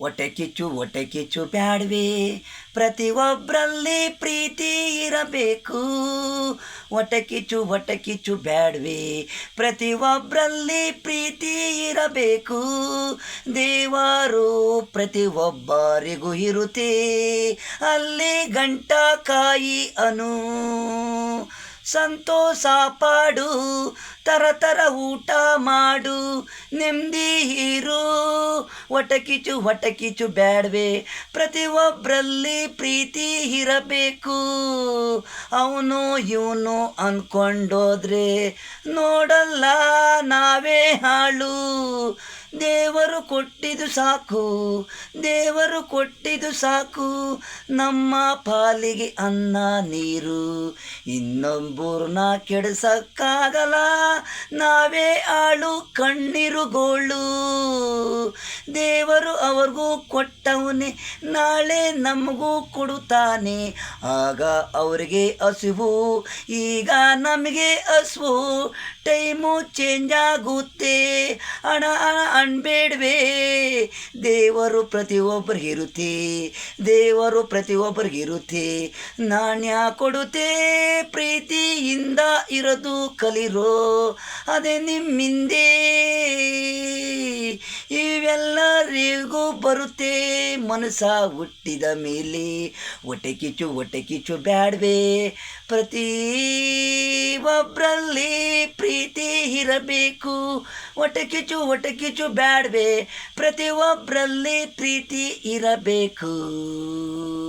ಹೊಟ್ಟೆ ಕಿಚ್ಚು ಹೊಟ್ಟೆ ಕಿಚ್ಚು ಬ್ಯಾಡ್ವಿ. ಪ್ರತಿಯೊಬ್ಬರಲ್ಲಿ ಪ್ರೀತಿ ಇರಬೇಕು. ಹೊಟ್ಟೆ ಕಿಚ್ಚು ಹೊಟ್ಟೆ ಕಿಚ್ಚು ಬ್ಯಾಡ್ವಿ. ಪ್ರತಿಯೊಬ್ಬರಲ್ಲಿ ಪ್ರೀತಿ ಇರಬೇಕು. ದೇವರು ಪ್ರತಿಯೊಬ್ಬರಿಗೂ ಇರುತ್ತೆ. ಅಲ್ಲಿ ಗಂಟ ಕಾಯಿ ಅನು. ಸಂತೋಷ ಪಾಡು ತರತರ ತರ ಊಟ ಮಾಡು, ನೆಮ್ಮದಿ ಇರು. ಒಟಕಿಚು ಒಟಕಿಚು ಬ್ಯಾಡ್ವೆ ಪ್ರತಿಯೊಬ್ಬರಲ್ಲಿ ಪ್ರೀತಿ ಇರಬೇಕು. ಅವನು ಇವನು ಅಂದ್ಕೊಂಡೋದ್ರೆ ನೋಡಲ್ಲ ನಾವೇ ಹಾಳು. ದೇವರು ಕೊಟ್ಟಿದ್ದು ಸಾಕು, ದೇವರು ಕೊಟ್ಟಿದ್ದು ಸಾಕು. ನಮ್ಮ ಪಾಲಿಗೆ ಅನ್ನ, ನೀರು. ಇನ್ನೊಬ್ಬರನ್ನ ಕೆಡಿಸಕ್ಕಾಗಲ್ಲ, ನಾವೇ ಆಳು ಕಣ್ಣಿರುಗೋಳು. ದೇವರು ಅವ್ರಿಗೂ ಕೊಟ್ಟವನೇ, ನಾಳೆ ನಮಗೂ ಕೊಡುತ್ತಾನೆ. ಆಗ ಅವರಿಗೆ ಹಸಿವು, ಈಗ ನಮಗೆ ಹಸಿವು. ಟೈಮು ಚೇಂಜ್ ಆಗುತ್ತೆ. ಹಣ ಹಣ ಅನ್ಬೇಡ್ವೆ. ದೇವರು ಪ್ರತಿಯೊಬ್ಬರಿಗಿರುತ್ತೆ ದೇವರು ಪ್ರತಿಯೊಬ್ಬರಿಗಿರುತ್ತೆ ನಾಣ್ಯ ಕೊಡುತ್ತೆ, ಪ್ರೀತಿಯಿಂದ ಇರೋದು ಕಲಿರೋ. ಅದೇ ನಿಮ್ಮಿಂದೇ. ಇವೆಲ್ಲರಿಗೂ ಬರುತ್ತೆ ಮನಸ ಹುಟ್ಟಿದ ಮೇಲೆ. ಹೊಟ್ಟೆ ಕಿಚ್ಚು ಹೊಟ್ಟೆ ಕಿಚ್ಚು ಬ್ಯಾಡ್ವೆ. ಪ್ರತಿ ಒಬ್ಬರಲ್ಲಿ ಪ್ರೀತಿ ಇರಬೇಕು. ಹೊಟ್ಟೆ ಕಿಚ್ಚು ಹೊಟ್ಟೆ ಕಿಚ್ಚು ಬ್ಯಾಡ್ವೆ ಪ್ರತಿಯೊಬ್ಬರಲ್ಲಿ ಪ್ರೀತಿ ಇರಬೇಕು.